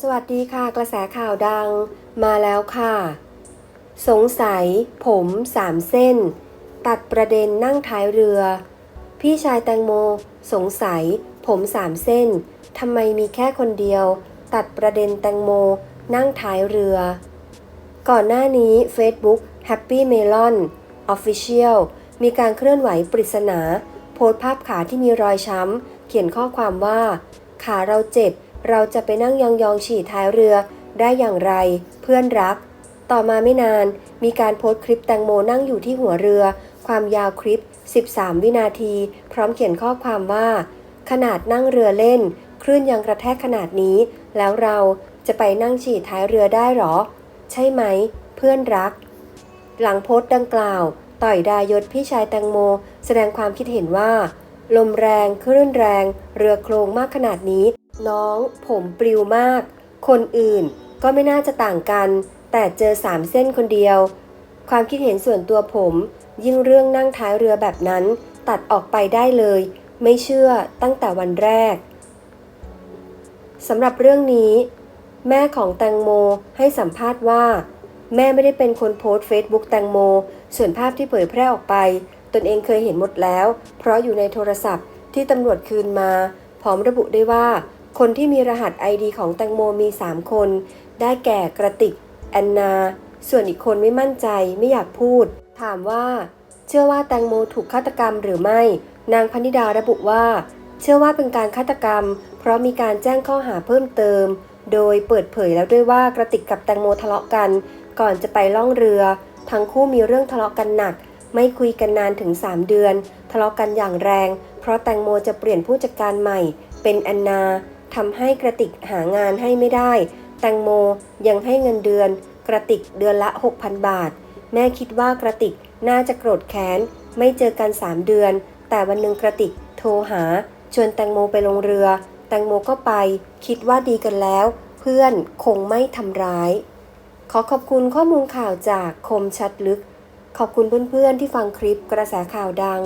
สวัสดีค่ะกระแสข่าวดังมาแล้วค่ะ สงสัยผมสามเส้น ตัดประเด็นนั่งท้ายเรือ พี่ชายแตงโม สงสัย ผมสามเส้นทำไมมีแค่คนเดียว ตัดประเด็นแตงโม นั่งท้ายเรือ ก่อนหน้านี้ Facebook Happy Melon Official มีการเคลื่อนไหวปริศนา โพสภาพขาที่มีรอยช้ำ เขียนข้อความว่า ขาเราเจ็บ เราจะไปนั่งยองๆฉี่ท้ายเรือได้อย่างไร เพื่อนรัก ต่อมาไม่นาน มีการโพสต์คลิปแตงโมนั่งอยู่ที่หัวเรือ ความยาวคลิป 13 วินาที พร้อมเขียนข้อความว่า ขนาดนั่งเรือเล่น คลื่นยังกระแทกขนาดนี้ แล้วเราจะไปนั่งฉี่ท้ายเรือได้หรอ ใช่ไหม เพื่อนรัก หลังโพสต์ดังกล่าว ต่อยดายศพี่ชายแตงโม แสดงความคิดเห็นว่า ลมแรง คลื่นแรง เรือโครงมากขนาดนี้ น้องผมปลิวมาก คนอื่นก็ไม่น่าจะต่างกัน แต่เจอสามเส้นคนเดียว ความคิดเห็นส่วนตัวผม ยิ่งเรื่องนั่งท้ายเรือแบบนั้น ตัดออกไปได้เลย ไม่เชื่อตั้งแต่วันแรกสำหรับเรื่องนี้ แม่ของแตงโมให้สัมภาษณ์ว่า แม่ไม่ได้เป็นคนโพสต์เฟซบุ๊กแตงโม ส่วนภาพที่เผยแพร่ออกไป ตนเองเคยเห็นหมดแล้ว เพราะอยู่ในโทรศัพท์ที่ตำรวจคืนมา พร้อมระบุได้ว่า คนที่มีรหัส ID ของแตงโมมี 3 คน ได้แก่กระติก แอนนา ส่วนอีกคนไม่มั่นใจไม่อยากพูด ถามว่า เชื่อว่าแตงโมถูกฆาตกรรมหรือไม่ นางพนิดาระบุว่า เชื่อว่าเป็นการฆาตกรรม เพราะมีการแจ้งข้อหาเพิ่มเติม โดยเปิดเผยแล้วด้วยว่ากระติกกับแตงโมทะเลาะกัน ก่อนจะไปล่องเรือ ทั้งคู่มีเรื่องทะเลาะกันหนัก ไม่คุยกันนานถึง 3 เดือน ทะเลาะกันอย่างแรง เพราะแตงโมจะเปลี่ยนผู้จัดการใหม่ เป็นแอนนา ทำให้กระติกหางานให้ไม่ได้ แตงโมยังให้เงินเดือน กระติกเดือนละ 6,000 บาท แม่คิดว่ากระติกน่าจะโกรธแค้น ไม่เจอกัน 3 เดือน แต่วันหนึ่งกระติกโทรหา ชวนแตงโมไปลงเรือ แตงโมก็ไป คิดว่าดีกันแล้ว เพื่อนคงไม่ทำร้าย ขอขอบคุณข้อมูลข่าวจากคมชัดลึก ขอบคุณเพื่อนๆที่ฟังคลิปกระแสข่าวดัง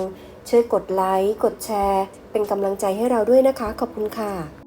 ช่วยกดไลค์ กดแชร์ เป็นกำลังใจให้เราด้วยนะคะ ขอบคุณค่ะ